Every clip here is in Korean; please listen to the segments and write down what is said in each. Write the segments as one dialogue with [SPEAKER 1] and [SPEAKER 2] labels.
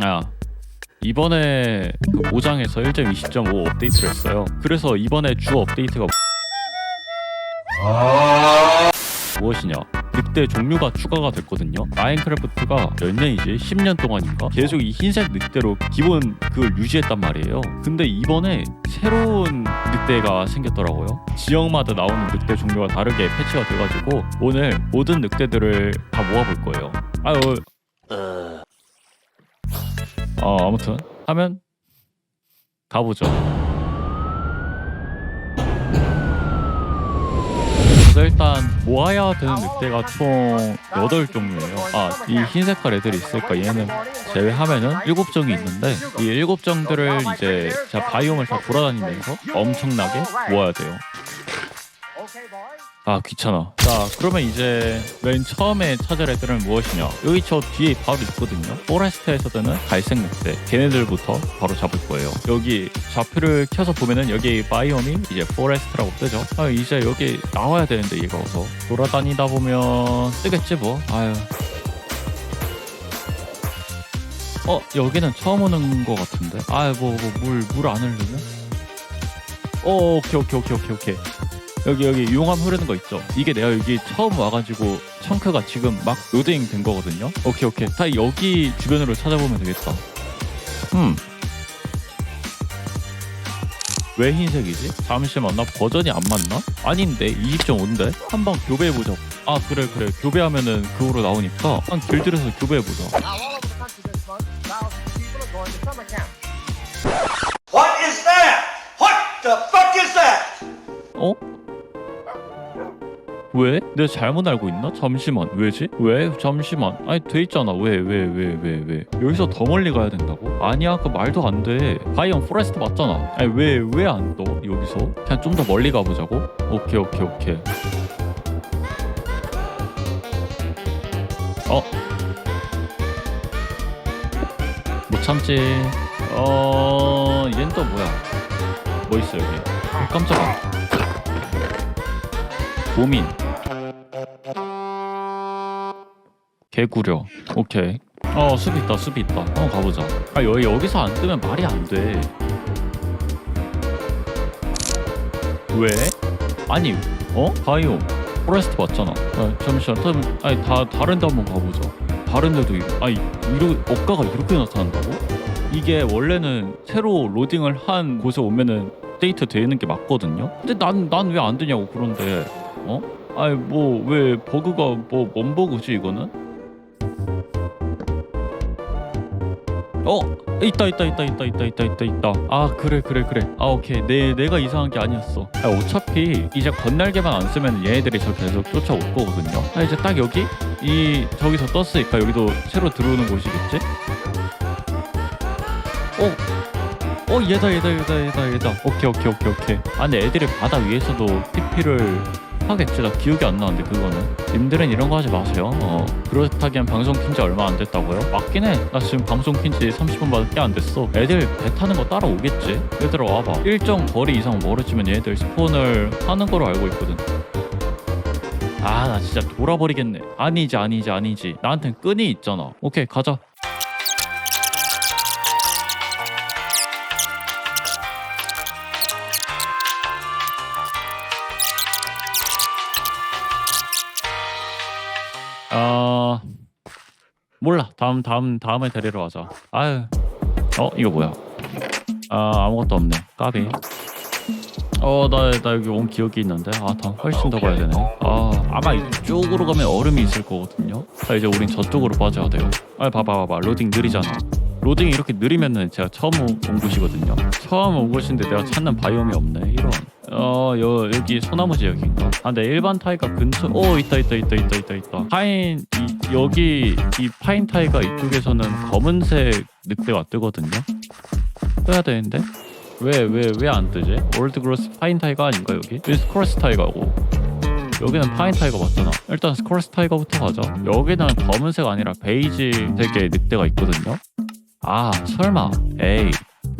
[SPEAKER 1] 아 이번에 그 모장에서 1.20.5 업데이트를 했어요. 그래서 이번에 주 업데이트가 무엇이냐? 늑대 종류가 추가가 됐거든요. 마인크래프트가 몇 년이지? 10년 동안인가? 계속 이 흰색 늑대로 기본 그걸 유지했단 말이에요. 근데 이번에 새로운 늑대가 생겼더라고요. 지역마다 나오는 늑대 종류가 다르게 패치가 돼가지고 오늘 모든 늑대들을 다 모아볼 거예요. 아유. 어, 아무튼 하면 가보죠. 그래서 일단 모아야 되는 늑대가 총 8종류예요. 아, 이 흰색깔 애들이 있으니까 얘는 제외하면은 7종이 있는데 이 7종들을 이제 제가 바이옴을 다 돌아다니면서 엄청나게 모아야 돼요. 아 귀찮아. 자 그러면 이제 맨 처음에 찾을 애들은 무엇이냐? 여기 저 뒤에 바로 있거든요. 포레스트에서 드는 갈색 늑대. 걔네들부터 바로 잡을 거예요. 여기 좌표를 켜서 보면은 여기 바이옴이 이제 포레스트라고 뜨죠. 아 이제 여기 나와야 되는데 얘가 어서 돌아다니다 보면 뜨겠지 뭐. 아유. 어 여기는 처음 오는 거 같은데. 아뭐뭐물물 안 흐르네. 어 오케이 오케이 오케이 오케이 오케이. 여기 여기 용암 흐르는 거 있죠. 이게 내가 여기 처음 와가지고 청크가 지금 막 로딩 된 거거든요. 오케이 오케이. 다 여기 주변으로 찾아보면 되겠다. 음. 왜 흰색이지? 잠시만 나 버전이 안 맞나? 아닌데 20.5인데 한 번 교배해보자. 아 그래 그래 교배하면은 그거로 나오니까 한 길들여서 교배해보자.
[SPEAKER 2] What is that? What the fuck is that?
[SPEAKER 1] 어? 왜? 내가 잘못 알고 있나? 잠시만 왜지? 왜? 잠시만 아니 돼 있잖아 왜 왜 왜 왜 왜, 여기서 더 멀리 가야 된다고? 아니야 그 말도 안돼 바이온 포레스트 맞잖아 아니 왜 왜 안 떠? 여기서 그냥 좀 더 멀리 가보자고? 오케이 오케이 오케이 어? 못 참지 어... 얜 또 뭐야 뭐 있어 여기 깜짝이야 고민 개구려 오케이 어 숲 있다 숲 있다 한번 가보자 아 여기 여기서 안 뜨면 말이 안 돼 왜? 아니 어? 바이옴 포레스트 맞잖아 아, 잠시만 다, 아니 다 다른 데 한번 가보자 다른 데도 아니 이러, 억가가 이렇게 나타난다고? 이게 원래는 새로 로딩을 한 곳에 오면은 데이트 되는 게 맞거든요 근데 난 난 왜 안 되냐고 그런데 어? 아니 뭐 왜 버그가 뭐 뭔 버그지 이거는? 어 있다 있다 있다 있다 있다 있다 있다 있다. 아 그래 그래 그래. 아 오케이. 내 내가 이상한 게 아니었어. 아, 어차피 이제 건날개만 안 쓰면 얘네들이 저 계속 쫓아올 거거든요. 아 이제 딱 여기? 이 저기서 떴으니까 여기도 새로 들어오는 곳이겠지? 어 어 얘다 얘다 얘다 얘다 얘다. 오케이 오케이 오케이 오케이. 아 근데 애들이 바다 위에서도 TP를 하겠지 나 기억이 안 나는데 그거는. 님들은 이런 거 하지 마세요. 어 그렇다기엔 방송 킨지 얼마 안 됐다고요? 맞긴 해나 지금 방송 킨지 30분밖에 안 됐어. 애들 배 타는 거 따라오겠지? 얘들아 와봐. 일정 거리 이상 멀어지면 얘들 스폰을 하는 거로 알고 있거든. 아 나 진짜 돌아버리겠네. 아니지 아니지 아니지. 나한텐 끈이 있잖아. 오케이 가자 몰라. 다음 다음 다음에 데리러 가자. 아유. 어 이거 뭐야? 아 아무것도 없네. 까비. 어나 나 여기 온 기억이 있는데? 아 다음 훨씬 더 가야 되네. 아 아마 이쪽으로 가면 얼음이 있을 거거든요. 자 이제 우린 저쪽으로 빠져야 돼요. 아 봐봐 봐봐. 로딩 느리잖아. 로딩이 이렇게 느리면은 제가 처음 온 곳이거든요. 처음 온 곳인데 내가 찾는 바이옴이 없네. 이런. 어 여, 여기 소나무 지역인가? 아 근데 일반 타이가 근처. 오 있다 있다 있다 있다 있다 있다. 파인 이, 여기 이 파인 타이가 이쪽에서는 검은색 늑대가 뜨거든요. 떠야 되는데? 왜 왜 왜 안 뜨지? 올드 그로스 파인 타이가 아닌가 여기? 여기 스크로스 타이가고. 여기는 파인 타이거 맞잖아. 일단 스크로스 타이거부터 가자 여기는 검은색 아니라 베이지 색의 늑대가 있거든요. 아 설마. 에이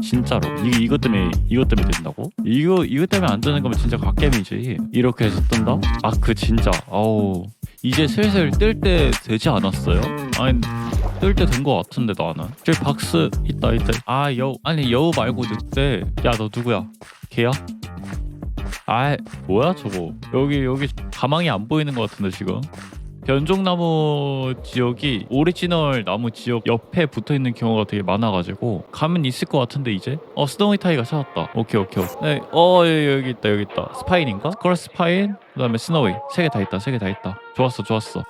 [SPEAKER 1] 진짜로. 이 이것 때문에 이것 때문에 된다고? 이거 이것 때문에 안 뜨는 거면 진짜 갓겜이지. 이렇게 해서 뜬다? 아 그 진짜. 어우 이제 슬슬 뜰 때 되지 않았어요? 아니 뜰 때 된 거 같은데 나는. 저기 박스 있다 있다. 아 여우 아니 여우 말고 늑대. 야 너 누구야? 걔야? 아 뭐야 저거? 여기 여기 가망이 안 보이는 것 같은데 지금. 변종나무 지역이 오리지널 나무 지역 옆에 붙어 있는 경우가 되게 많아가지고 가면 있을 것 같은데 이제? 어 스노이 타이가 찾았다. 오케이 오케이 네, 어 여기 있다 여기 있다. 스파인인가? 스컬 스파인 그 다음에 스노이. 세 개 다 있다 세 개 다 있다. 좋았어 좋았어.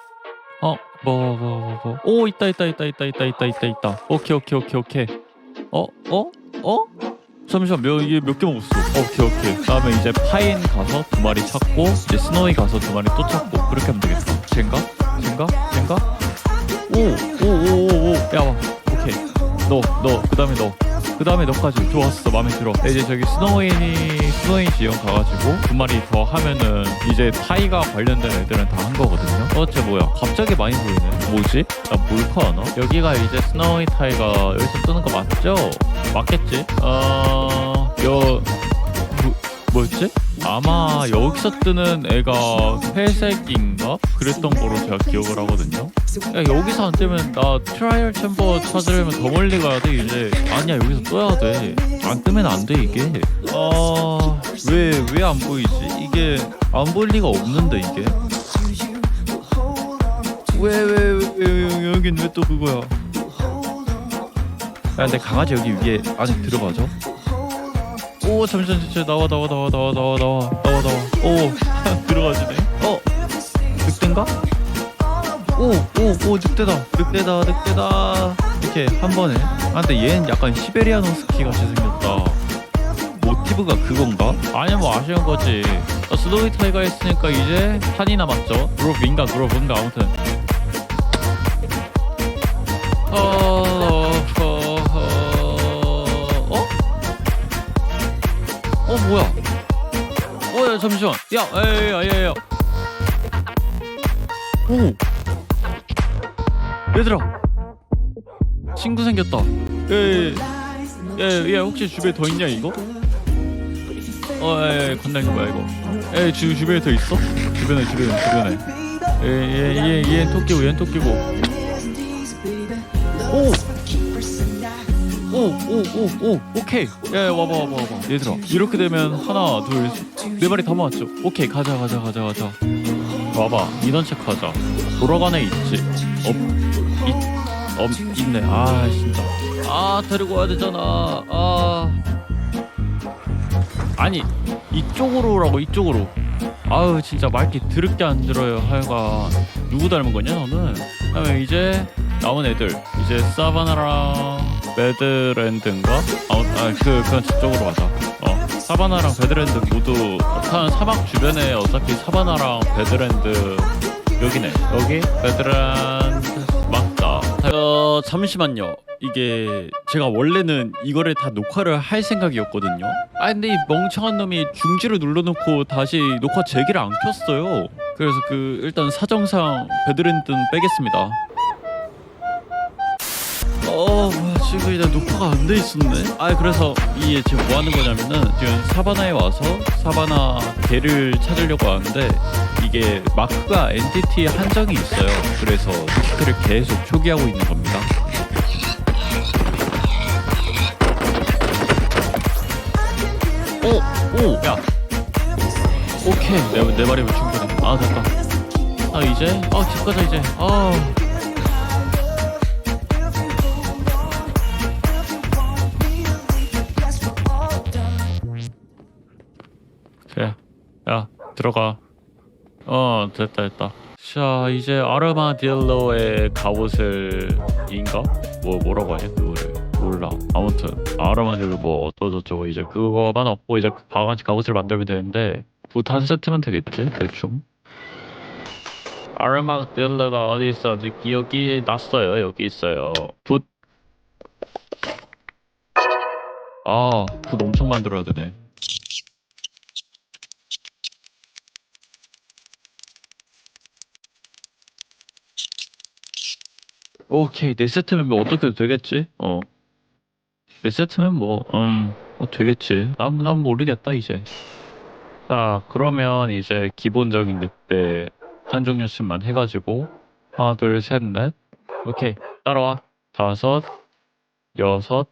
[SPEAKER 1] 어뭐 뭐 뭐 뭐. 오 있다 있다 있다 있다 있다 있다 있다 있다. 오케이 오케이 오케이 오케이. 어 어? 어? 잠시만 몇 이게 몇 개 먹었어? 오케이 오케이. 그 다음에 이제 파인 가서 두 마리 찾고 이제 스노이 가서 두 마리 또 찾고 그렇게 하면 되겠다. 쟤인가? 쟤인가? 쟤인가? 오오오오오 야 와 오케이. 너너 그 다음에 너 그 다음에 너까지 좋았어 마음에 들어 이제 저기 스노이 스노이 지형 가가지고 두 마리 더 하면은 이제 타이가 관련된 애들은 다 한 거거든요 어째 뭐야 갑자기 많이 보이네 뭐지? 나 몰카 하나? 여기가 이제 스노이 타이가 여기서 뜨는 거 맞죠? 맞겠지? 어... 여... 뭐, 뭐였지? 아마 여기서 뜨는 애가 회색인가? 그랬던 거로 제가 기억을 하거든요. 야 여기서 안 뜨면 나 트라이얼 챔버 찾으려면 더 멀리 가야 돼 이제. 아니야 여기서 떠야 돼 안 뜨면 안 돼 이게. 아 왜 왜 안 보이지? 이게 안 보일 리가 없는데 이게. 왜 왜왜 여긴 왜 또 그거야? 야 근데 강아지 여기 위에 안에 들어가죠? 오 잠시만 잠시만. 나와 나와 나와 나와 나와 나와 나와 나와. 오 들어가지네. 어 늑대인가? 오오오 늑대다. 늑대다 늑대다. 이렇게 한 번에. 아 근데 얘는 약간 시베리안 허스키 같이 생겼다. 모티브가 그건가? 아니면 뭐 아쉬운 거지. 어, 스노이 타이가 있으니까 이제 한이 남았죠. 그룹인가 그룹인가 아무튼. 어... 뭐야 어 야 잠시만 야 야 야 야 야 오 얘들아 친구 생겼다 야야야 혹시 주변에 더 있냐 이거? 어예 건너는 거야 이거 에 주, 주변에 더 있어? 주변에 주변에 주변에 예예얘얘 토끼고 얘 토끼고 오! 오, 오, 오, 오, 오케이. 야, 야, 와봐, 와봐, 와봐. 얘들아, 이렇게 되면 하나, 둘, 네 마리 다 모았죠? 오케이, 가자, 가자, 가자, 가자. 와봐, 인원 체크하자. 돌아간 애 있지? 없, 있, 없, 있네. 아, 진짜. 아, 데리고 와야 되잖아. 아. 아니, 이쪽으로라고, 이쪽으로. 아유, 진짜 말귀 드럽게 안 들어요, 하여가. 누구 닮은 거냐, 너는? 그다음에 이제 나온 애들 이제 사바나랑 베드랜드인가? 아, 아, 그 그냥 저쪽으로 가자. 어, 사바나랑 베드랜드 모두 사, 사막 주변에 어차피 사바나랑 베드랜드 여기네. 여기 베드랜드 맞다. 어, 잠시만요. 이게 제가 원래는 이거를 다 녹화를 할 생각이었거든요. 아 근데 이 멍청한 놈이 중지를 눌러놓고 다시 녹화 재기를 안 켰어요. 그래서 그 일단 사정상 베드랜드는 빼겠습니다. 지금 이제 녹화가 안 돼 있었네. 아 그래서 이게 지금 뭐 하는 거냐면은 지금 사바나에 와서 사바나 개를 찾으려고 하는데 이게 마크가 엔티티 한정이 있어요. 그래서 마크를 계속 초기하고 있는 겁니다. 오 오 야. 오케이. 내, 내 말이면 충분해? 아 됐다. 아 이제 아 집 가자 이제. 아 들어가. 어, 됐다, 됐다. 자, 이제 아르마딜로의 갑옷을 인가? 뭐 뭐라고 하냐 그거를 몰라. 아무튼 아르마딜로 뭐 어떠저쩌고 이제 그거만 없고 이제 바가지 갑옷을 만들면 되는데 붓한 세트면 되겠지 대충. 아르마딜로가 어디 있어? 여기 났어요. 여기 있어요. 붓. 아, 붓 엄청 만들어야 되네. 오케이 네 세트면 뭐 어떻게 되겠지? 어. 네 세트면 뭐, 음, 뭐 되겠지. 난, 난 모르겠다 이제. 자, 그러면 이제 기본적인 늑대 한 종류씩만 해가지고 하나, 둘, 셋, 넷. 오케이. 따라와. 다섯, 여섯,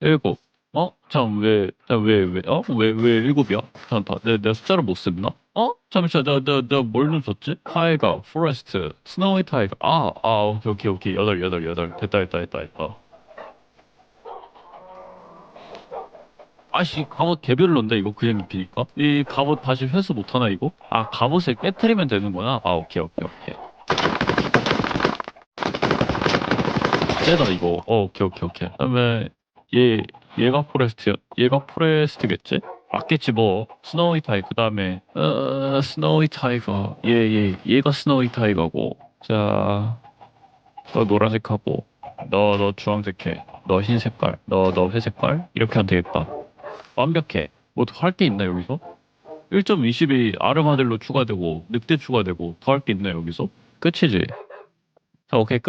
[SPEAKER 1] 일곱. 어? 참, 왜, 왜, 왜, 어? 왜, 왜 일곱이야? 잠깐, 내, 내 숫자를 못 썼나? 어? 잠시만, 나, 나, 나뭘 눌렀지? 타이거, 포레스트, 스노위 타이거. 아, 아, 오케이, 오케이, 오케이. 여덟, 여덟, 여덟. 됐다, 됐다, 됐다, 됐다. 아씨, 갑옷 개별로인데, 이거 그냥 입히니까? 이 갑옷 다시 회수 못하나, 이거? 아, 갑옷을 깨트리면 되는구나? 아, 오케이, 오케이, 오케이. 쎄다, 이거. 어, 오케이, 오케이, 오케이. 그 다음에, 얘, 얘가 포레스트, 얘가 포레스트겠지? 맞겠지 뭐. 스노위 타이 그 다음에 어 스노위 타이거. 얘얘 얘가 스노위 타이거고. 자 너 노란색 하고 너 너 주황색 해너 흰 색깔 너 너 회색깔? 이렇게 하면 되겠다. 완벽해. 뭐 더 할 게 있나 여기서? 1.22 아르마델로 추가되고 늑대 추가되고 더 할 게 있나 여기서? 끝이지. 자 오케이. 끝